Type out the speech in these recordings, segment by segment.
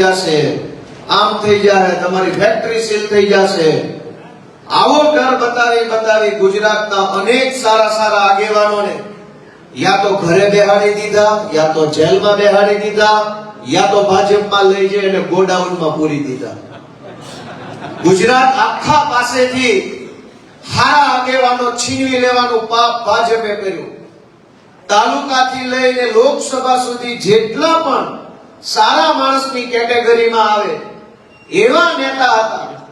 જશે. આમ થઈ જાય તમારી ફેક્ટરી સીલ થઈ જશે. આવો ડર બતાવી બતાવી ગુજરાતના અનેક સારા સારા આગેવાનોને, યા તો ઘરે બેહાડી દીધા, યા તો જેલમાં બેહાડી દીધા, યા તો ભાજપમાં લઈ જઈ અને ગોડાઉનમાં પૂરી દીધા. ગુજરાત આખા પાસેથી હારા આગેવાનો છીનવી લેવાનું પાપ ભાજપે કર્યું. તાલુકાથી લઈને લોકસભા સુધી જેટલા પણ સારા માણસની કેટેગરીમાં આવે, એવા નેતા હતા.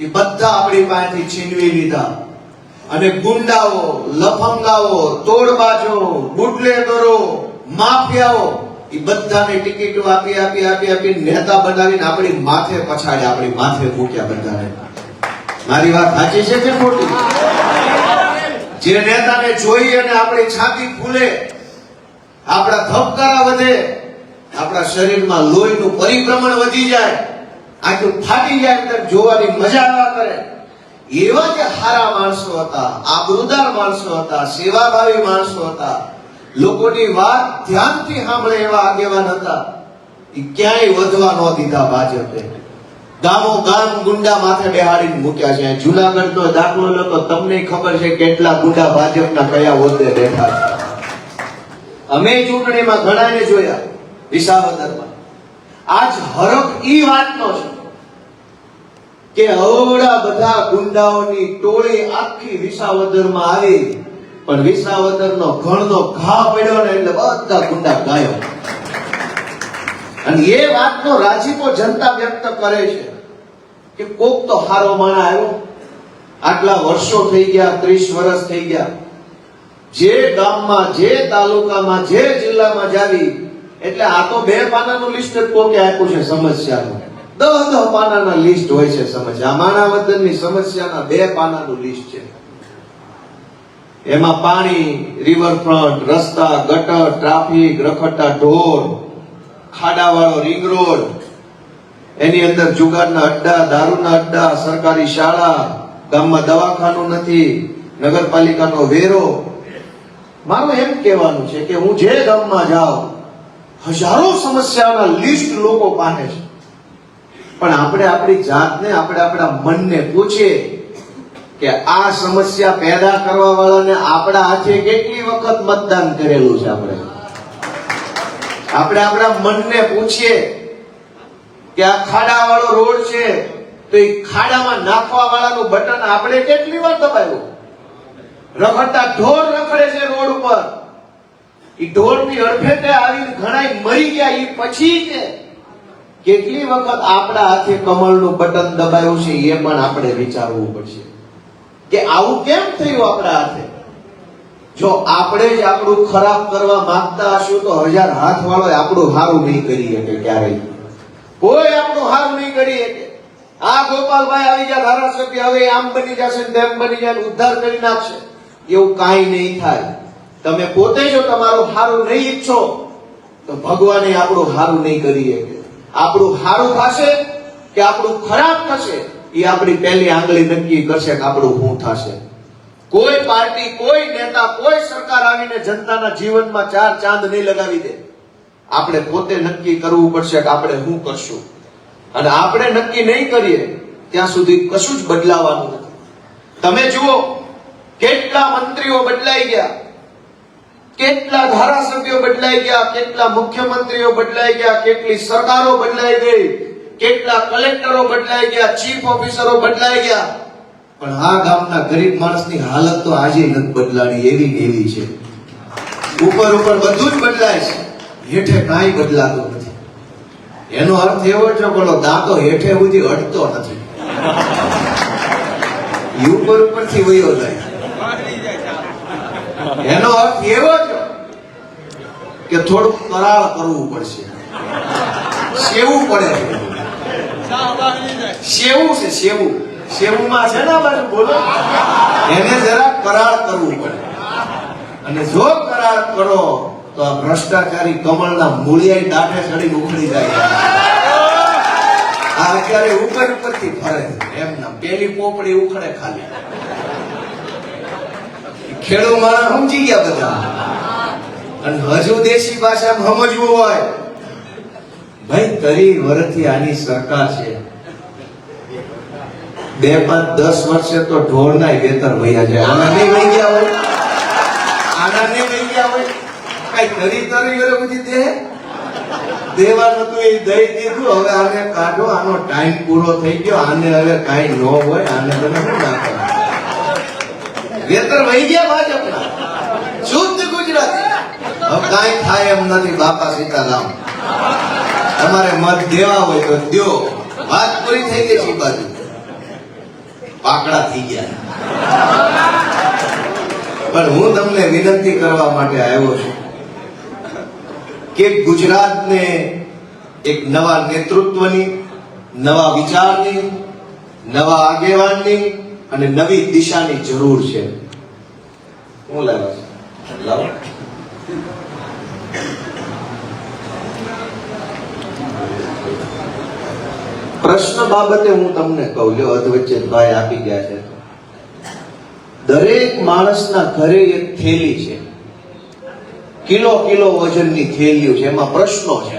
એ બધા આપણી પાસેથી છીનવી લીધા. અને ગુંડાઓ, લફંગાઓ, તોડબાજો, બુટલેગરો, માફિયાઓ, એ બધાને ટિકિટો આપી આપી આપી આપી નેતા બનાવીને આપણી માથે પછાડ્યા આપણી માથે મૂક્યા બધાને. મારી વાત સાચી છે કે ખોટી? જે નેતાને જોઈ અને આપણી છાતી ફૂલે, આપણા ધબકારા વધે આપણા શરીરમાં લોહીનું પરિભ્રમણ વધી જાય આખું ફાટી જાય અંદર જોવાની મજા આવ્યા કરે. એવા જે હારા માણસો હતા, આબરૂદાર માણસો હતા, સેવાભાવી માણસો હતા. લોકોની વાત ધ્યાનથી સાંભળે એવા આગેવાન હતા. એ ક્યાંય વધવા ન દીધા ભાજપે. ગામો ગામ ગુંડા માથે બેહાડીને મૂક્યા છે. જુનાગઢ નો દાખલો લો તો તમને ખબર છે કેટલા ગુંડા ભાજપના કયા હોદ્દે બેઠા છે. અમે ચૂંટણીમાં ઘણાને જોયા. વિસાવદરમાં. આજ હરખ ઈ વાતનો છે કે અવડા બધા ગુંડાઓની ટોળી આખી વિસાવદરમાં આવી. પણ વિસાવદરનો ઘણનો ઘા પડ્યો ને એટલે બધા ગુંડા ગાયો. અને એ વાતનો રાજીપો જનતા વ્યક્ત કરે છે કે કોક તો હારો માણા આવ્યો. આટલા વર્ષો થઈ ગયા, ત્રીસ વર્ષ થઈ ગયા. જે ગામમાં, જે તાલુકામાં, જે જિલ્લામાં જાવી એટલે આ તો બે પાનાનું લિસ્ટ જ કોકે આપ્યું છે સમસ્યાનું. દહ દહ પાનાના લિસ્ટ હોય છે સમસ્યા. આ વતનની સમસ્યાના બે પાનાનું લિસ્ટ છે. એમાં પાણી રિવરફ્રન્ટ રસ્તા, ગટર ટ્રાફિક રખડતા ઢોર, ખાડાવાળો રિંગ રોડ એની અંદર જુગારના અડ્ડા, દારૂના અડ્ડા, સરકારી શાળા, ગામમાં દવાખાનું નથી, નગરપાલિકાનો વેરો. મારું એમ કહેવાનું છે કે હું જે ગામમાં જાઉં હજારો સમસ્યાઓના લિસ્ટ લોકો પાસે છે. પણ આપણે આપણી જાતને, આપણે આપણા મનને પૂછીએ કે આ સમસ્યા પેદા કરવા વાળાને આપણા હાથે કેટલી વખત મતદાન કરેલું છે આપણે? આપણે આપણા મનને પૂછીએ કે આ ખાડાવાળો રોડ છે, તો એ ખાડામાં નાખવા વાળાનું બટન આપણે કેટલી વાર દબાવ્યું? રખડતા ઢોર રખડે છે રોડ ઉપર. એ ઢોરની અડફેટે આવીને ઘણા મરી ગયા. એ પછી છે કેટલી વખત આપણા હાથે કમળનું બટન દબાયું છે, એ પણ આપણે વિચારવું પડશે. કે આવું કેમ થયું આપણા હાથે? જો આપણે જ આપણું ખરાબ કરવા માંગતા હશું તો હજાર હાથ વાળો આપણું હારું નહીં કરી શકે ક્યારેય. કોઈ આપણું હારું નહીં કરી શકે. આ ગોપાલભાઈ આવી ગયા, ધારાસભ્ય, હવે આમ બની જશે તેમ બની જાય ઉદ્ધાર કરી નાખશે. એવું કાંઈ નહીં થાય. તમે પોતે જો તમારું હારું નહીં ઈચ્છો, તો ભગવાને આપણું હારું નહીં કરી શકે. આપણું હારું થશે કે આપણું ખરાબ થશે, એ આપણી પહેલી આંગળી નક્કી કરશે કે આપણું શું થશે. કોઈ પાર્ટી, કોઈ નેતા, કોઈ સરકાર આવીને જનતાના જીવનમાં ચાર ચાંદ નહીં લગાવી દે. આપણે પોતે નક્કી કરવું પડશે કે આપણે શું કરશું. અને આપણે નક્કી નહીં કરીએ, ત્યાં સુધી કશું જ બદલાવાનું નથી. તમે જુઓ, કેટલા મંત્રીઓ બદલાઈ ગયા. કેટલા ધારાસભ્યો બદલાઈ ગયા, કેટલા મુખ્યમંત્રીઓ બદલાઈ ગયા, કેટલી સરકારો બદલાઈ ગઈ, કેટલા કલેક્ટરો બદલાઈ ગયા, ચીફ ઓફિસરો બદલાઈ ગયા. પણ આ ગામના ગરીબ માણસની હાલત તો આજે નથી બદલાણી, એવી એવી છે. ઉપર ઉપર બધું જ બદલાય છે. હેઠે કાંઈ બદલાતું નથી. એનો અર્થ એવો છે, બોલો, દાંતો હેઠે સુધી અડતો નથી. ઉપર ઉપરથી વયો જાય. એનો અર્થ એવો છે કે થોડું કરાળ કરવું પડશે. સેવું પડે. સેવું છે, સેવું. સેવુંમાં છે ને બધું બોલો. એને જરા કરાળ કરવું પડે. અને જો કરાર કરો, તો આ ભ્રષ્ટાચારી કમળના મૂળિયા દાંતે ચડી ઉખડી જાય. આ અત્યારે ઉપર ઉપરથી ફરે એમના પેલી પોપડી ઉખડે ખાલી. ખેડૂ માણા સમજી ગયા બધા. અને હજુ દેશી ભાષામાં સમજવું હોય. ભાઈ, તરી વર્ષથી આની સરકાર છે. બે પાંચ દસ વર્ષે તો ઢોર ના વેતર વયા જાય. આના નહીં વહી ગયા હોય. આના નહીં વહી ગયા હોય. કઈ તરી તરી વરે બધી દે. દેવાનું હતું એ દઈ દીધું. હવે આને કાઢો. આનો ટાઈમ પૂરો થઈ ગયો. આને હવે કાઈ ન હોય. આને તમે શું નાખો વેતર વહી ગયા ભાજપના. શુદ્ધ ગુજરાતી. હવે કાંઈ થાય એમ નથી, બાપા સીતારામ. તમારે મત દેવા હોય તો દો વાત પૂરી થઈ ગઈ છે બાજુ. પાકડા થઈ ગયા. પણ હું તમને વિનંતી કરવા માટે આવ્યો છું કે ગુજરાતને એક નવા નેતૃત્વની, નવા વિચારની, નવા આગેવાનની અને નવી દિશાની જરૂર છે. હું લાવ્યો છું. પ્રશ્ન બાબતે હું તમને કહું, લ્યો અધવચ્ચે ભાઈ આપી ગયા છે. દરેક માણસના ઘરે એક થેલી છે. કિલો કિલો વજનની થેલીઓ છે, એમાં પ્રશ્નો છે.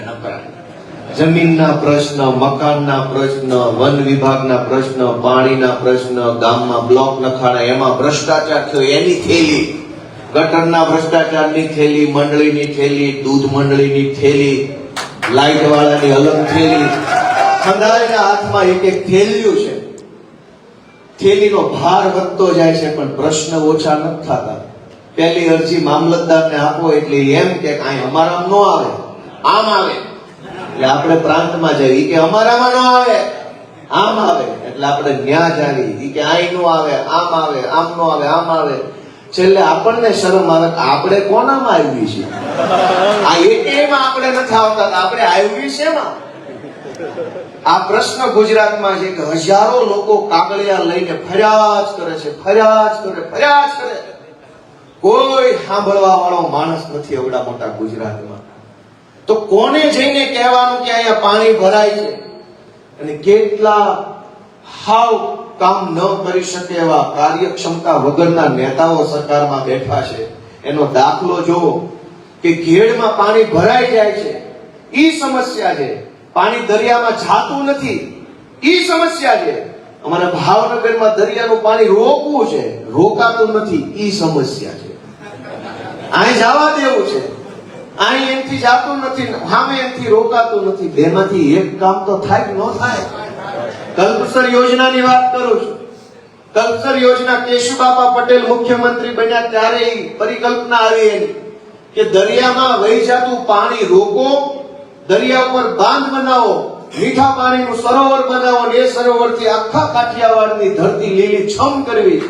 જમીનના પ્રશ્ન, મકાનના પ્રશ્ન, વન વિભાગના પ્રશ્ન, પાણીના પ્રશ્ન, ગામમાં બ્લોક નખાણા, એમાં ભ્રષ્ટાચાર થયો, એની થેલી. ગટરના ભ્રષ્ટાચારની થેલી, મંડળીની થેલી, દૂધ મંડળીની થેલી લાઈટ વાળાની અલગ થેલી. ખંડારીના હાથમાં એક એક થેલ્યું છે. થેલીનો ભાર વધતો જાય છે, પણ પ્રશ્ન ઓછા નથી થતા. પહેલી અરજી મામલતદારને આપો, એટલે એમ કે કાંઈ અમારામાં નો આવે. આમ આવે. એટલે આપણે પ્રાંતમાં જઈએ. કે અમારામાં નો આવે. આમ આવે. એટલે આપણે ન્યા જાવી કે આઈ નો આવે, આમ આવે, આમ નો આવે, આમ આવે. છેલ્લે આપણને શરમ આવે આપણે કોનામાં આવી છે? આ એટીએમ આપણે નથી આવતા આપણે આવી શેમાં? આ પ્રશ્ન ગુજરાતમાં છે કે હજારો લોકો કાગળિયા લઈને ફર્યા જ કરે છે, ફર્યા જ કરે, ફર્યા જ કરે. કોઈ સાંભળવા વાળો માણસ નથી એવડા મોટા ગુજરાતમાં. તો કોને જઈને કહેવાનું કે અહીંયા પાણી ભરાય છે? અને કેટલા હાવ કામ ન કરી શકે એવા કાર્યક્ષમતા વગરના નેતાઓ સરકારમાં બેઠા છે. એનો દાખલો જુઓ કે ઘેડમાં પાણી ભરાઈ જાય છે. ઈ સમસ્યા છે. પાણી દરિયામાં જાતું નથી. ઈ સમસ્યા છે. અમારા ભાવનગરમાં દરિયાનું પાણી રોકવું છે. રોકાતું નથી. ઈ સમસ્યા છે. અહીં જવા દેવું છે. અહીં એમથી જાતું નથી સામે એમથી રોકાતું નથી. બેમાંથી એક કામ તો થાય કે ન થાય? કલ્પસર યોજનાની વાત કરું છું. કલ્પસર યોજના કેશુબાપા પટેલ મુખ્યમંત્રી બન્યા ત્યારે પરિકલ્પના આવી એની કે દરિયામાં વહી જતું પાણી રોકો, દરિયા ઉપર બાંધ બનાવો, મીઠા પાણીનું સરોવર બનાવો અને એ સરોવરથી આખા કાઠિયાવાડની ધરતી લીલી છમ કરવી.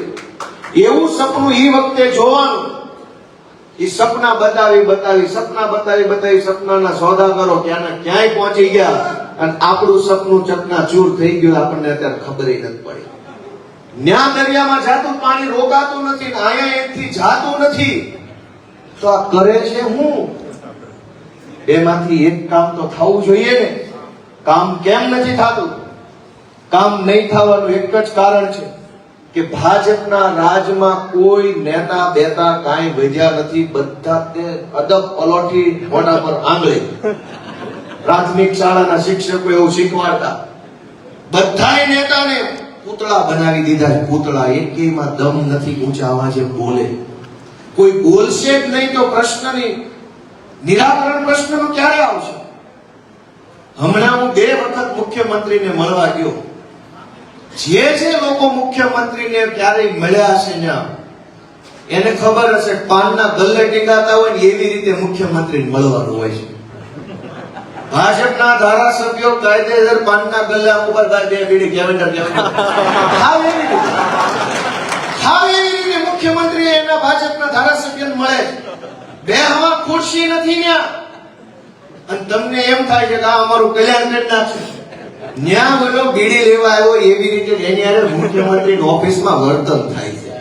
એવું સપનું એ વખતે જોવાનું. ઈ સપના બતાવી બતાવી, સપના બતાવી બતાવી, સપનાના સોદાગરો ક્યાંના ક્યાંય પહોંચી ગયા અને આપણું સપનું ચકનાચૂર થઈ ગયું, આપણને અત્યારે ખબર નથી પડી. ન્યા દરિયામાં જાતું પાણી રોકાતું નથી ને અહીંયા એથી જાતું નથી. તો આ કરે છે હું? બેમાંથી એક કામ તો થવું જોઈએ ને. કામ કેમ નથી થતું? કામ નહીં થવાનું એક જ કારણ છે. કે ભાજપના રાજમાં કોઈ નેતા બેતા કાંઈ વધ્યા નથી, બધા તે અદબ અલોઠી મોઢા પર આંગળે. પ્રાથમિક શાળાના શિક્ષકો એવું શીખવાડતા. બધાય નેતાને પૂતળા બનાવી દીધા છે. પૂતળા એકેયમાં દમ નથી ઊંચા અવાજે બોલે. કોઈ બોલશે જ નહીં તો પ્રશ્નની નિરાકરણ પ્રશ્નનો ક્યારે આવશે? હમણાં હું બે વખત મુખ્યમંત્રીને મળવા ગયો. જે જે લોકો મુખ્યમંત્રીને ક્યારેય મળ્યા છે ને, એને ખબર હશે પાનના ગલ્લે ટીંગાતા હોય ને એવી રીતે મુખ્યમંત્રી મળવાનું હોય છે. ભાજપના ધારાસભ્યો કાયદેસર પાનના ગલ્લા ઉપર બે બીડી કેવેન્ડર કેવેન્ડર એવી રીતે. હાવ એવી રીતે મુખ્યમંત્રી એના ભાજપના ધારાસભ્યને મળે બે હવા ખુરશી નથી ન્યા. અને તમને એમ થાય છે કે આ અમારું કલ્યાણ કરી નાખશે. ન્યા બોલો ગીડી લેવા આવ્યો એવી રીતે એની હારે મુખ્યમંત્રીની ઓફિસમાં વર્તન થાય છે.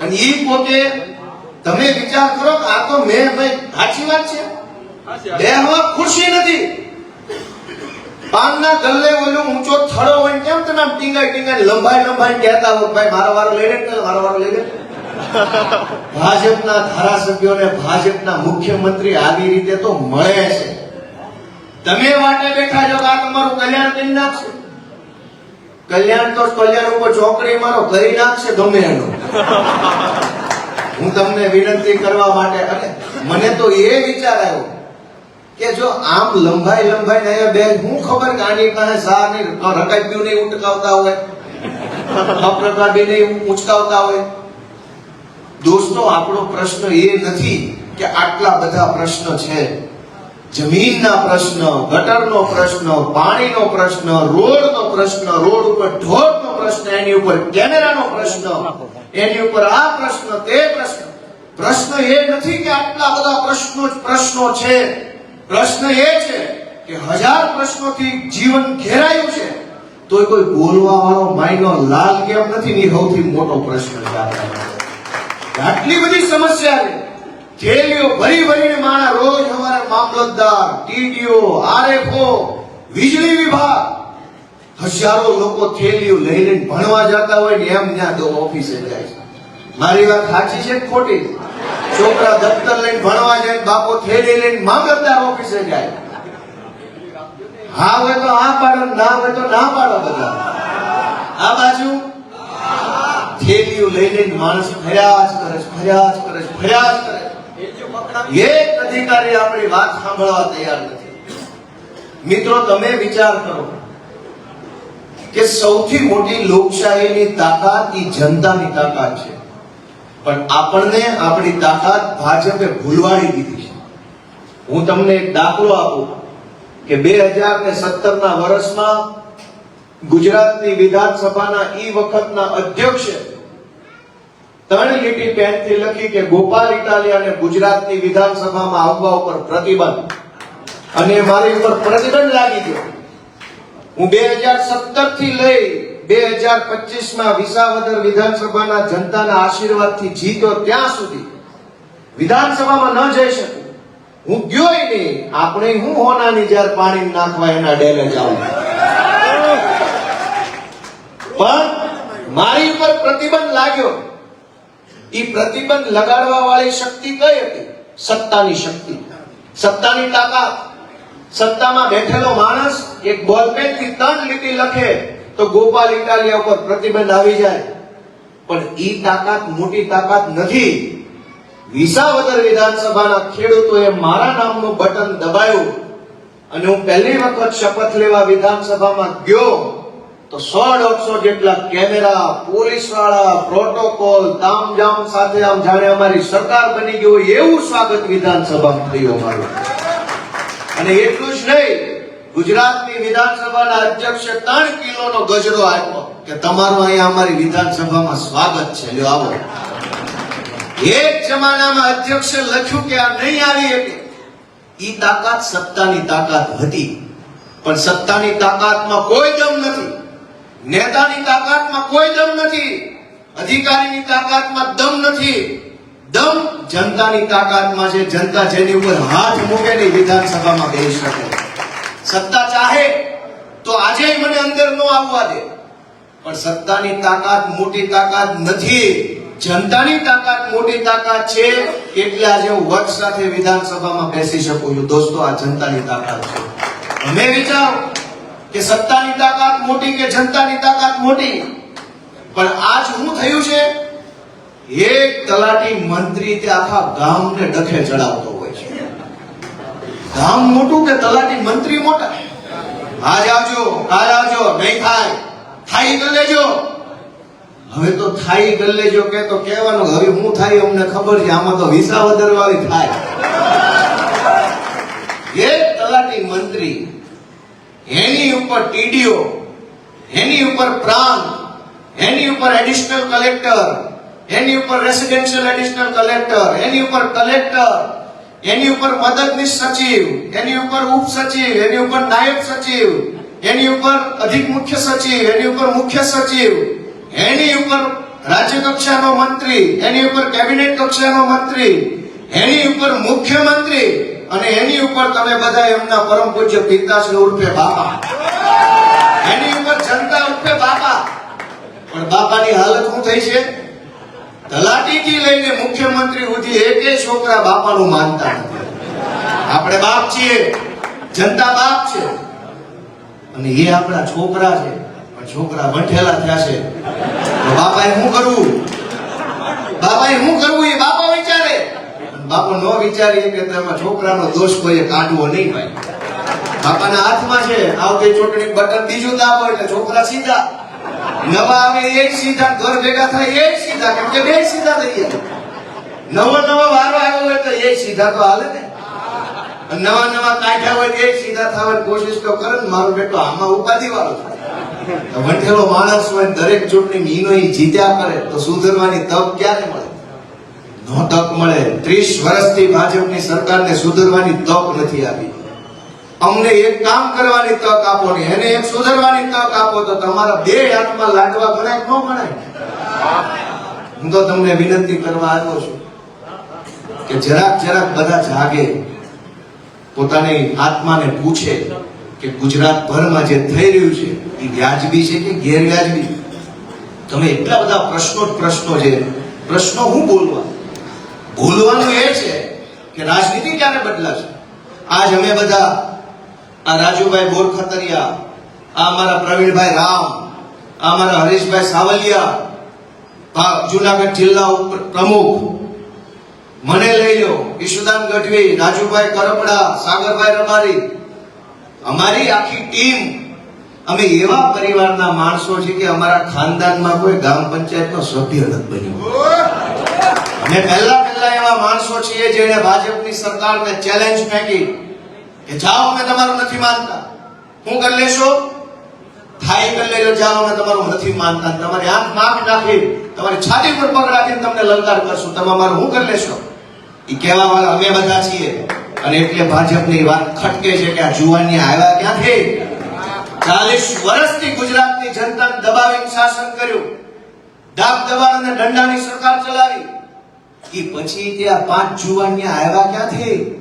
અને એ પોતે તમે વિચાર કરો કે આ તો મેં ભાઈ સાચી વાત છે? બે હવા ખુરશી નથી. પાનના ગલ્લે ઓલું ઊંચો થડો હોય કેમ તમે આમ ટીંગાઈ ટીંગાઈ લંબાઈ લંબાઈ કહેતા હો ભાઈ મારો વારો લઈ લે ને મારો વારો લઈ લે? ભાજપના ધારાસભ્યોને ભાજપના મુખ્યમંત્રી આવી રીતે તો મળે છે. તમે વાટે બેઠા છો આ તમારું કલ્યાણ કરી નાખશે? કલ્યાણ તો કલ્યાણ ઉપર ચોકડી મારો, કરી નાખશે ગમે એનું. હું તમને વિનંતી કરવા માટે, અને મને તો એ વિચાર આવ્યો કે જો આમ લંબાઈ લંબાઈ ને બે, હું ખબર કે આની પાસે સા નહીં રકાબ્યું નહીં, ઉટકાવતા હોય. અપ્રકાર બી નહીં ઉચકાવતા હોય. દોસ્તો, આપણો પ્રશ્ન એ નથી કે આટલા બધા પ્રશ્ન છે. જમીનના પ્રશ્ન, ગટરનો પ્રશ્ન, પાણીનો પ્રશ્ન, રોડનો પ્રશ્ન, રોડ ઉપર ઢોરનો પ્રશ્ન, એની ઉપર કેમેરાનો પ્રશ્ન, એની ઉપર આ પ્રશ્ન, તે પ્રશ્ન. પ્રશ્ન એ નથી કે આટલા બધા પ્રશ્નો પ્રશ્નો છે. પ્રશ્ન એ છે કે હજાર પ્રશ્નોથી જીવન ઘેરાયું છે. તો કોઈ બોલવા વાળો માયનો લાલ કેમ નથી? ની સૌથી મોટો પ્રશ્ન છે. આટલી બધી સમસ્યા છે. થેલીઓ ભરી ભરીને માણા રોજ અમારે મામલતદાર, ટીડીઓ, આરએફઓ, વીજળી વિભાગ, હજારો લોકો થેલીઓ લઈ લઈને ભણવા જતા હોય ને એમ ત્યાં તો ઓફિસે જાય છે. મારી વાત સાચી છે ખોટી? છોકરા દફતર લઈને ભણવા જાય બાપો થેલી લઈને મામલતદાર ઓફિસે જાય. હા હોય તો હા પાડો ને હોય તો ના પાડો બધા. આ બાજુ? થેલીઓ લઈ લઈને માણસ ફર્યા જ કરે છે, ફર્યા જ કરે છે, ફર્યા જ કરે. એક અધિકારી આપણી વાત સાંભળવા તૈયાર નથી. મિત્રો, તમે વિચાર કરો કે સૌથી મોટી લોકશાહીની તાકાત એ જનતાની તાકાત છે. પણ આપણને આપણી તાકાત ભાજપે ભૂલવાડી દીધી છે. હું તમને એક દાખલો આપું કે બે હજાર ને સત્તર ના વર્ષમાં ગુજરાતની વિધાનસભાના ઈ વખતના અધ્યક્ષે ત્રણ લીટી પેનથી લખી કે ગોપાલ ઇટાલિયાને ગુજરાતની વિધાનસભામાં આવવા ઉપર પ્રતિબંધ. અને મારી ઉપર પ્રતિબંધ લાગી ગયો. હું બે હજાર સત્તરથી લઈ બે હજાર પચીસમાં વિસાવદર વિધાનસભાના જનતાના આશીર્વાદથી જીત્યો ત્યાં સુધી. વિધાનસભામાં ન જઈ શકું. હું ગયો નહીં. આપણે હું હોનાની જ્યારે પાણી નાખવા એના ડેલે જાઉં. પણ મારી ઉપર પ્રતિબંધ લાગ્યો. ઈ પ્રતિબંધ લગાડવા વાળી શક્તિ કઈ હતી? સત્તાની શક્તિ. સત્તાની તાકાત. સત્તામાં બેઠેલો માણસ એક બોલપેનથી ત્રણ લીટી લખે તો ગોપાલ ઇટાલિયા ઉપર પ્રતિબંધ આવી જાય. પણ ઈ તાકાત મોટી તાકાત નથી. વિસાવદર વિધાનસભાના ખેડૂતોએ મારા નામનું બટન દબાયું અને હું પહેલી વખત શપથ લેવા વિધાનસભામાં ગયો. તો સો દોઢસો જેટલા કેમેરા, પોલીસવાળા, પ્રોટોકોલ તામજામ સાથે આમ જાણે અમારી સરકાર બની ગઈ હોય એવું સ્વાગત વિધાનસભામાં થયું અમારું. અને એટલું જ નહીં, ગુજરાતની વિધાનસભાના અધ્યક્ષે ત્રણ કિલોનો ગજરો આપ્યો કે તમારું અહીંયા અમારી વિધાનસભામાં સ્વાગત છે. લ્યો આવો. એક જમાનામાં અધ્યક્ષે લખ્યું કે આ નહીં આવી શકે. ઈ તાકાત સત્તાની તાકાત હતી. પણ સત્તાની તાકાતમાં કોઈ દમ નથી. નેતાની તાકાતમાં કોઈ દમ નથી, અધિકારીની તાકાતમાં દમ નથી. દમ જનતાની તાકાતમાં છે, જનતા જેની ઉપર હાથ મૂકે ને વિધાનસભામાં બેસી શકે સત્તા ચાહે તો આજે મને અંદર ન આવવા દે. પણ સત્તાની તાકાત, મોટી તાકાત નથી. જનતાની તાકાત, મોટી તાકાત છે, એટલે આજે હું વર્ષ સાથે વિધાનસભામાં બેસી શકું છું. દોસ્તો, આ જનતાની તાકાત છે. અમે વિચારો કે સત્તાની તાકાત મોટી કે જનતાની તાકાત મોટી? પણ આજ શું થયું છે? એક તલાટી મંત્રી તે આખા ગામને ડખે ચડાવતો હોય છે. ગામ મોટું કે તલાટી મંત્રી મોટા? આજ આવજો, કાલ આવજો, નહીં થાય. થાય કરી લેજો હવે તો થાય કરી લેજો કે તો કહેવાનું હવે હું થાય અમને ખબર છે, આમાં તો વિસા વધારવાળી થાય. એક તલાટી મંત્રી એની ઉપર ટીડીઓ એની ઉપર પ્રાંત એની ઉપર એડિશનલ કલેક્ટર એની ઉપર રેસિડેન્શિયલ એડિશનલ કલેક્ટર એની ઉપર કલેક્ટર એની ઉપર મદદનીશ સચિવ એની ઉપર ઉપ સચિવ એની ઉપર નાયબ સચિવ એની ઉપર અધિક મુખ્ય સચિવ એની ઉપર મુખ્ય સચિવ એની ઉપર રાજ્ય કક્ષાનો મંત્રી એની ઉપર કેબિનેટ કક્ષાનો મંત્રી એની ઉપર મુખ્યમંત્રી અને એની ઉપર તમે બધા એમના પરમ પૂજ્ય પિતાશ્રી ઉર્ફે બાપા. એની ઉપર જનતા ઉર્ફે બાપા. પણ બાપાની હાલત શું થઈ છે? તલાટીથી લઈને મુખ્યમંત્રી સુધી એકે છોકરા બાપાનું માનતા આપણે બાપ છીએ. જનતા બાપ છે. અને એ આપણા છોકરા છે. પણ છોકરા બંઠેલા થયા છે. તો બાપાએ શું કરવું? બાપાએ શું કરવું એ બાપા વિચારે. બાપા ન વિચારીએ કે તેમાં છોકરાનો દોષ કોઈએ કાઢવો નહીં ભાઈ બાપાના હાથમાં છે આવતી ચૂંટણી બટન બીજું દાબો એટલે છોકરા સીધા. નવા આવે એ સીધા, ઘર ભેગા થાય એ સીધા, કેમ કે બે સીધા થઈ ગયા નવો નવો વારો આવ્યો હોય તો એ સીધા તો હાલે ને. નવા નવા કાઢ્યા હોય એ સીધા થવાની કોશિશ તો કરે ને, મારો બેટો આમાં ઉપાધિ વાળો વંઠેલો માણસ હોય દરેક ચૂંટણી ઈનો જીત્યા કરે, તો સુધરવાની તક ક્યારે મળે? નો તક મળે. ત્રીસ વર્ષથી ભાજપની સરકારને સુધરવાની તક નથી આપી. અમને એક કામ કરવાની તક આપો ને એને એક સુધરવાની તક આપો તો તમારા બે હાથમાં લાગવા ગણાય ન ગણાય? હું તો તમને વિનંતી કરવા આવ્યો છું કે જરાક જરાક બધા જાગે, પોતાની આત્માને પૂછે કે ગુજરાત ભરમાં જે થઈ રહ્યું છે, એ વ્યાજબી છે કે ગેરવ્યાજબી? તમે એટલા બધા પ્રશ્નો જ પ્રશ્નો છે. પ્રશ્નો હું બોલવા? કે રાજનીતિ ક્યારે બદલાશે? આજ અમે બધા આ રાજુભાઈ બોરખતરિયા, આ અમારા પ્રવીણભાઈ રામ, આ અમારા હરીશભાઈ સાવલિયા જુનાગઢ જિલ્લા પ્રમુખ, મને લઈ લો, ઈશુદાન ગઢવી, રાજુભાઈ કરપડા, સાગરભાઈ રબારી અમારી આખી ટીમ, અમે એવા પરિવારના માણસો છે કે અમારા ખાનદાનમાં કોઈ ગ્રામ પંચાયતનો સભ્ય નથી બન્યો. અમે પહેલા પહેલા એવા માણસો છીએ જેને ભાજપની સરકારને ચેલેન્જ ફેંકી કે જાઓ, અમે તમારું નથી માનતા. શું કરી લેશો? થાય કરી લેજો, જાઓ, અમે તમારું નથી માનતા. તમારી આંખ નાક નાખી તમારી છાતી પર પગ રાખીને તમને લલકાર કરશું. તમે અમારું શું કરી લેશો? એ કહેવા વાળા અમે બધા છીએ. અને એટલે ભાજપની વાત ખટકે છે કે આ જુવાની આવ્યા ક્યાંથી? ચાલીસ વર્ષથી ગુજરાતની જનતાને દબાવીને શાસન કર્યું. દાબ દબાણ અને દંડાની સરકાર ચલાવી. એ પછી તે આ પાંચ જુવાન ને આવ્યા ક્યાંથી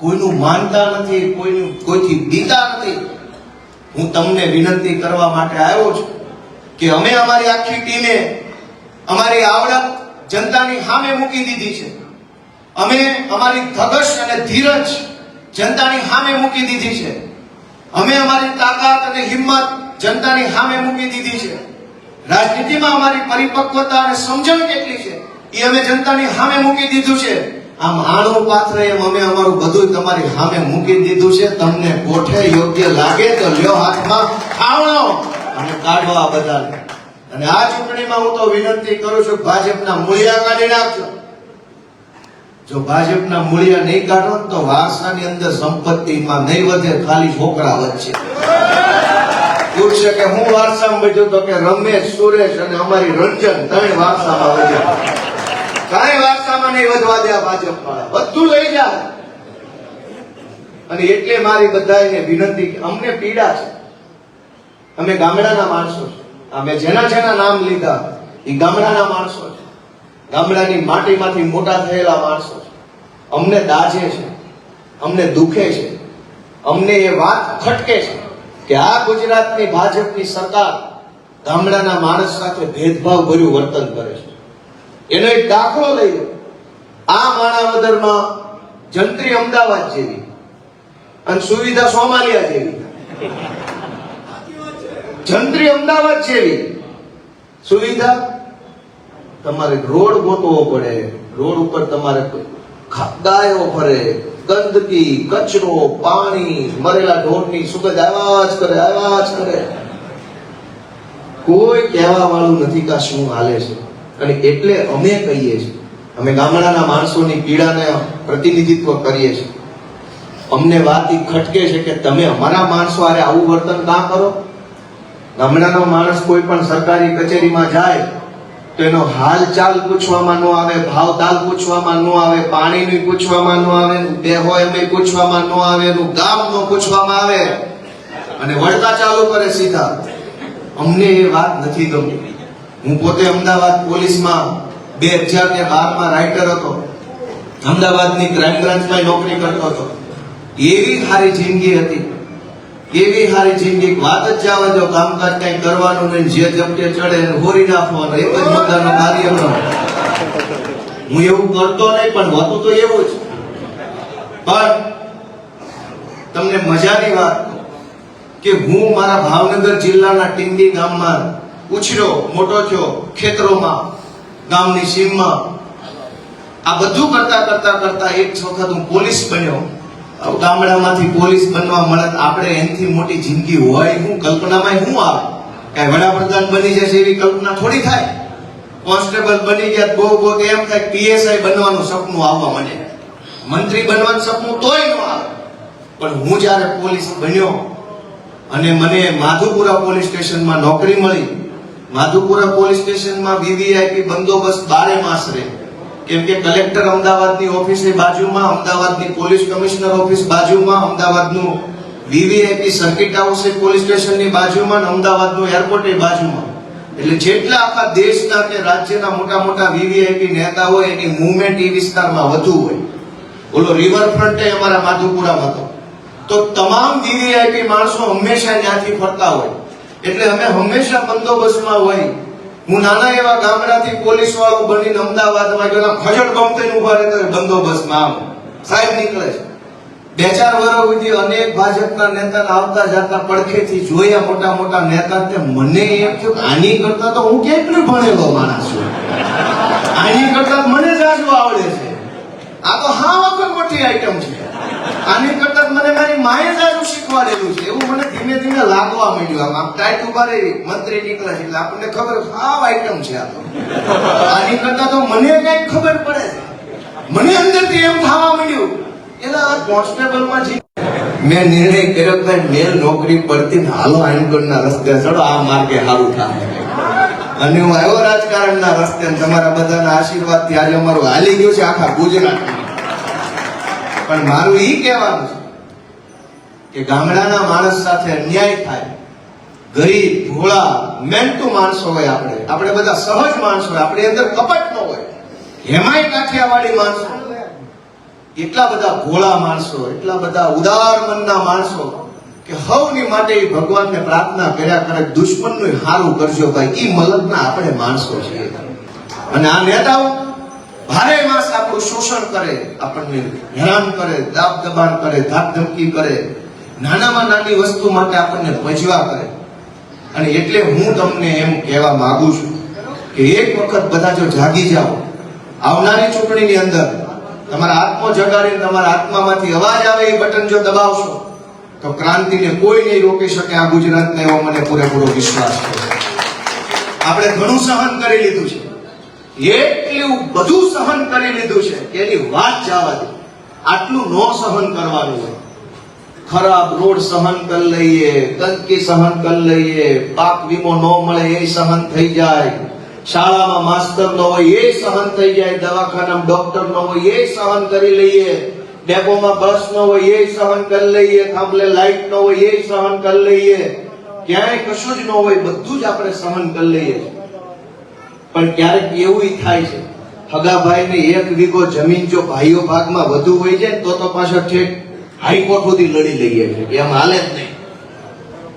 કોઈનું માનતા નથી, કોઈનું કોઈથી બીતા નથી. હું તમને વિનંતી કરવા માટે આવ્યો છું કે અમે અમારી આખી ટીમે અમારી આવડત જનતાની સામે મૂકી દીધી છે. અમે અમારી ધગશ અને ધીરજ જનતાની સામે મૂકી દીધી છે. અમે અમારી તાકાત અને હિંમત જનતાની સામે મૂકી દીધી છે. રાજનીતિમાં અમારી પરિપક્વતા અને સમજણ કેટલી છે? એ અમે જનતાની સામે મૂકી દીધું છે. આમ આણું પાત્ર એમ અમે અમારું બધું તમારી સામે મૂકી દીધું છે. તમને કોઠે યોગ્ય લાગે તો લ્યો હાથમાં ખાવણો અને કાઢો આ બધાને. અને આ ચૂંટણીમાં હું તો વિનંતી કરું છું, ભાજપના મૂળિયા કાઢી નાખજો. જો ભાજપના મૂળિયા નહીં કાઢો તો વારસાની અંદર સંપત્તિમાં નહીં વધે, ખાલી છોકરા વધશે. પૂછશે કે હું વારસામાં વધ્યો તો કે રમેશ, સુરેશ અને અમારી રંજન ત્રણ વારસામાં વધ્યા. કાંઈ વારસામાં નહીં, વધવા દે ભાજપ વાળા બધું લઈ જાય અને એટલે મારી બધાને વિનંતી અમને પીડા છે. અમે ગામડાના માણસો છે. અમે જેના જેના નામ લીધા, એ ગામડાના માણસો છે. ગામડાની માટીમાંથી મોટા થયેલા માણસો છે. અમને દાજે છે. અમને દુખે છે. અમને એ વાત ખટકે છે કે આ ગુજરાતની ભાજપની સરકાર ગામડાના માણસ સાથે ભેદભાવ ભર્યું વર્તન કરે છે. એનો એક દાખલો લઈ લો. આ માણાવદરમાં જંત્રી અમદાવાદ જેવી અને સુવિધા સોમાલિયા જેવી. જંત્રી અમદાવાદ જેવી. સુવિધા? તમારે રોડ ગોતવો પડે. રોડ ઉપર તમારે ગાયો ફરે ગંદકી, કચરો, પાણી, મરેલા ઢોરની સુગંધ આવ્યા જ કરે, આવ્યા જ કરે. કોઈ કહેવા વાળું નથી કે શું હાલે છે. અને એટલે અમે કહીએ છીએ, અમે ગામડાના માણસોની પીડાને પ્રતિનિધિત્વ કરીએ છીએ. અમને વાત ઈ ખટકે છે કે તમે અમારા માણસો આરે આવું વર્તન ના કરો? ગામડાનો માણસ કોઈ પણ સરકારી કચેરીમાં જાય, તો એનો હાલ ચાલ પૂછવામાં ન આવે ભાવ તાલ પૂછવામાં ન આવે, પાણીનું પૂછવામાં ન આવે બે હોય એમ પૂછવામાં ન આવે, એનું ગામ ન પૂછવામાં આવે. અને વળતા ચાલુ કરે સીધા. અમને એ વાત નથી ગમતી. હું પોતે અમદાવાદ પોલીસમાં બે હજાર ને બારમાં રાઇટર હતો. અમદાવાદની ક્રાઇમ બ્રાન્ચમાં નોકરી કરતો હતો. એવી સારી જિંદગી હતી. એવી સારી જિંદગી વાત જ જવા જો કામકાજ કઈ કરવાનું નહીં, જે જપટે ચડે એને હોરી નાખવાનો એક જ મુદ્દાનો કાર્યક્રમ. હું એવું કરતો નહીં, પણ હોતું તો એવું જ. પણ તમને મજાની વાત કે હું મારા ભાવનગર જિલ્લાના ટીંબી ગામમાં ઉછર્યો મોટો થયો ખેતરોમાં, ગામની સીમમાં. આ બધું કરતા કરતા કરતા એક વખત હું પોલીસ બન્યો. ગામડામાંથી પોલીસ બનવા મળત આપણે એનાથી મોટી જિંદગી હોય હું કલ્પનામાં શું આવે? કાંઈ વડાપ્રધાન બની જશે એવી કલ્પના થોડી થાય? કોન્સ્ટેબલ બની ગયા બહુ બહુ એમ થાય પીએસઆઈ બનવાનું સપનું આવવા મને મંત્રી બનવાનું સપનું તોય ન આવે. પણ હું જ્યારે પોલીસ બન્યો અને મને માધુપુરા પોલીસ સ્ટેશનમાં નોકરી મળી માધુપુરા પોલીસ સ્ટેશનમાં વીવીઆઈપી બંદોબસ્ત બારે માસ રહે. કેમ કે કલેક્ટર અમદાવાદની ઓફિસે બાજુમાં, અમદાવાદની પોલીસ કમિશનર ઓફિસ બાજુમાં, અમદાવાદનું વીવીઆઈપી સર્કિટ હાઉસ પોલીસ સ્ટેશનની બાજુમાં અમદાવાદનું એરપોર્ટ એ બાજુમાં. એટલે જેટલા આખા દેશના કે રાજ્યના મોટા મોટા વીવીઆઈપી નેતા હોય, એની મુવમેન્ટ એ વિસ્તારમાં વધુ હોય. ઓલો રિવરફ્રન્ટ અમારા માધુપુરામાં હતો. તો તમામ વીવીઆઈપી માણસો હંમેશા ત્યાંથી ફરતા હોય. એટલે અમે હંમેશા બંદોબસ્તમાં હોય. હું નાના એવા ગામડાથી પોલીસ વાળો બનીને અમદાવાદમાં ગયો, આમ ખજડ ગમતે ઊભા રહેતો બંદોબસ્તમાં આમ. સાહેબ નીકળે છે. બે ચાર વર્ષ સુધી અનેક ભાજપના નેતાને આવતા જતા પડખેથી જોયા મોટા મોટા નેતા તે મને એમ થયું આની કરતા તો હું કેટલું ભણેલો માણસ છું. આની કરતા મને જ આજુ આવડે છે. આ તો હા વખત મોટી આઈટમ છે. આની કરતા મને મારી માએ જ આજુ શીખવાડેલું છે. એવું મને ધીમે ધીમે લાગવા માંડ્યું. આમ આમ ટાઈટ ઊભા રહી, મંત્રી નીકળે છે એટલે આપણને ખબર સાવ આઈટમ છે આ તો. આની કરતા તો મને કંઈક ખબર પડે છે. મને અંદરથી એમ થવા માંડ્યું. એટલે આ કોન્સ્ટેબલમાં જી મેં નિર્ણય કર્યો કે મેલ નોકરી પડતી હાલો આઈનગઢના રસ્તે ચડો, આ માર્ગે સારું થાય. અને હું આવ્યો રાજકારણના રસ્તે તમારા બધાના આશીર્વાદથી આજે અમારું હાલી ગયું છે આખા ગુજરાતમાં. પણ મારું એ કહેવાનું છે કે ગામડાના માણસ સાથે અન્યાય થાય. ગરીબ, ભોળા મહેનતુ માણસો હોય આપણે. આપણે બધા સહજ માણસો હોય. આપણી અંદર કપટ ન હોય. હેમાય કાઠિયાવાડી માણસો. એટલા બધા ભોળા માણસો, એટલા બધા ઉદાર મનના માણસો કે હવની માટે ભગવાનને પ્રાર્થના કર્યા કરે, દુશ્મનનું હારું કરજો ભાઈ. એ મલકના આપણે માણસો છીએ. અને આ નેતાઓ ભારે માસ આપણું શોષણ કરે, આપણને હેરાન કરે, દાબ દબાણ કરે, ધાક ધમકી કરે, નાનામાં નાની વસ્તુ માટે આપણને ભજવા કરે. અને એટલે હું તમને એમ કહેવા માંગુ છું કે એક વખત બધા જો જાગી જાઓ, આવનારી ચૂંટણીની અંદર તમારા આત્મો જગાડીને તમારા આત્મામાંથી અવાજ આવે એ બટન જો દબાવશો, તો ક્રાંતિને કોઈ નહીં રોકી શકે, આ ગુજરાતને એવો મને પૂરેપૂરો વિશ્વાસ છે. આપણે ઘણું સહન કરી લીધું છે. એટલું બધું સહન કરી લીધું છે કે એની વાત જવા દે. આટલું નો સહન કરવાનું હોય. ખરાબ રોડ સહન કરી લઈએ, ગંદકી સહન કરી લઈએ, પાક વીમો ન મળે એ સહન થઈ જાય. શાળામાં માસ્તર ન હોય એ સહન થઈ જાય, દવાખાનામાં ડોક્ટર ન હોય એ સહન કરી લઈએ. ડેપોમાં બસ ન હોય એ સહન કરી લઈએ. થાંભલે લાઈટ ન હોય એ સહન કરી લઈએ. ક્યાંય કશું જ ન હોય, બધું જ આપણે સહન કરી લઈએ. પણ ક્યારેક એવું થાય છે, હગાભાઈને એક વીઘો જમીન જો ભાઈઓ ભાગમાં વધુ હોય જાય, તો તો પાછળ ઠેક હાઈકોર્ટ સુધી લડી લઈએ છે કે એમ હાલે જ નહીં.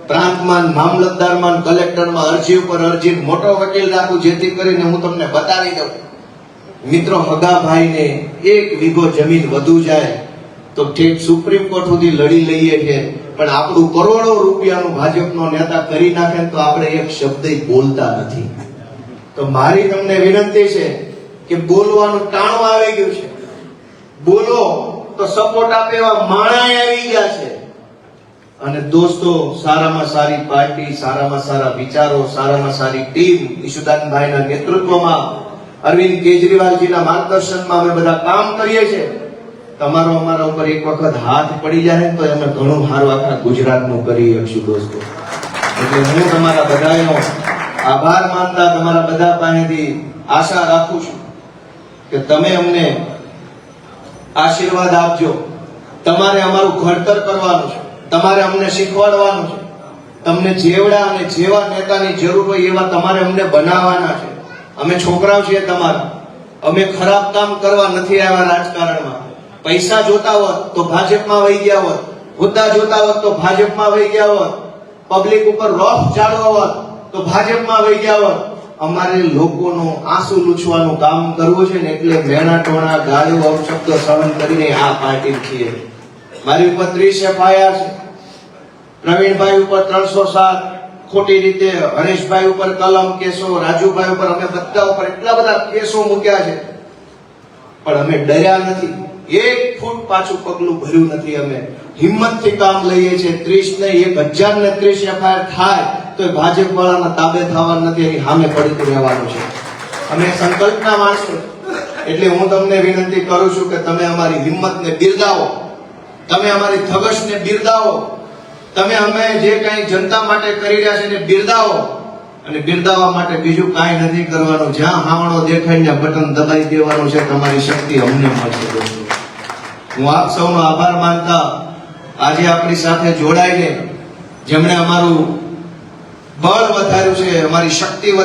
પ્રાંતમાં, મામલતદારમાં, કલેક્ટરમાં અરજી ઉપર અરજી, મોટો વકીલ રાખું જેથી કરીને હું તમને બતાવી દઉં. મિત્રો, હગાભાઈને એક વીઘો જમીન વધુ જાય, તો ઠેક સુપ્રીમ કોર્ટ સુધી લડી લઈએ છે પણ આપણું કરોડો રૂપિયાનું ભાજપનો નેતા કરી નાખે તો આપણે એક શબ્દ બોલતા નથી. તો મારી તમને વિનંતી છે કે બોલવાનું ટાણું આવી ગયું છે. બોલો તો સપોર્ટ આપે એવા માણા આવી ગયા છે. અને દોસ્તો, સારામાં સારી પાર્ટી, સારામાં સારા વિચારો, સારામાં સારી ટીમ ઈશુદાનભાઈના નેતૃત્વમાં અરવિંદ કેજરીવાલજીના માર્ગદર્શનમાં અમે બધા કામ કરીએ છીએ. તમારો અમારા ઉપર એક વખત હાથ પડી જાય તો અમે ઘણું સારું આખા ગુજરાતનું કરી શકશું દોસ્તો. એટલે હું તમારા બધાનો આભાર માનતા તમારા બધા પાસેથી આશા રાખું છું કે તમે અમને આશીર્વાદ આપજો. તમારે અમારું ઘડતર કરવાનું છે. તમારે અમને શીખવાડવાનું છે. તમને જેવડા અને જેવા નેતાની જરૂર હોય એવા તમારે અમને બનાવવાના છે. અમે છોકરાઓ છીએ તમારા. અમે ખરાબ કામ કરવા નથી આવ્યા રાજકારણમાં. પૈસા જોતા હોત તો ભાજપમાં વહી ગયા હોત. હોદ્દા જોતા હોત તો ભાજપમાં વહી ગયા હોત. પબ્લિક ઉપર રોફ ચાલવા હોત તો ભાજપમાં વહી ગયા હોત અમારે લોકોનું આંસુ લૂછવાનું કામ કરવું છે ને એટલે મેણા ટોણા ગાળ્યો અપશબ્દો સહન કરીને આ પાર્ટી છીએ. મારી ઉપર ત્રીસ એફઆઈઆર છે. પ્રવીણભાઈ ઉપર ત્રણસો સાત, ખોટી રીતે હરેશભાઈ ઉપર કલમ, કેસો, રાજુભાઈ ઉપર અમે બધા ઉપર એટલા બધા કેસો મૂક્યા છે. પણ અમે ડર્યા નથી. એક ફૂટ પાછું પગલું ભર્યું નથી અમે. હિંમતથી કામ લઈએ છીએ. ત્રીસ ને એક હજાર ને ત્રીસ એફઆઈઆર થાય. તો ભાજપ વાળાના તાબે થવાનું નથી, એની સામે પડી રહેવાનું છે. અમે સંકલ્પના માણસો. એટલે હું તમને વિનંતી કરું છું કે તમે અમારી હિંમતને બિરદાવો. તમે અમારી ધગશને બિરદાવો. તમે અમે જે કાંઈ જનતા માટે કરી રહ્યા છે એને બિરદાવો. અને બિરદાવવા માટે બીજું કાંઈ નથી કરવાનું. જ્યાં હાવણો ત્યાં બટન દબાઈ દેવાનું છે. તમારી શક્તિ અમને મળશે. દોસ્તો હું આપ સૌનો આભાર માનતા આજે આપણી સાથે જોડાઈને જેમણે અમારું બળ વધાર્યું છે અમારી શક્તિ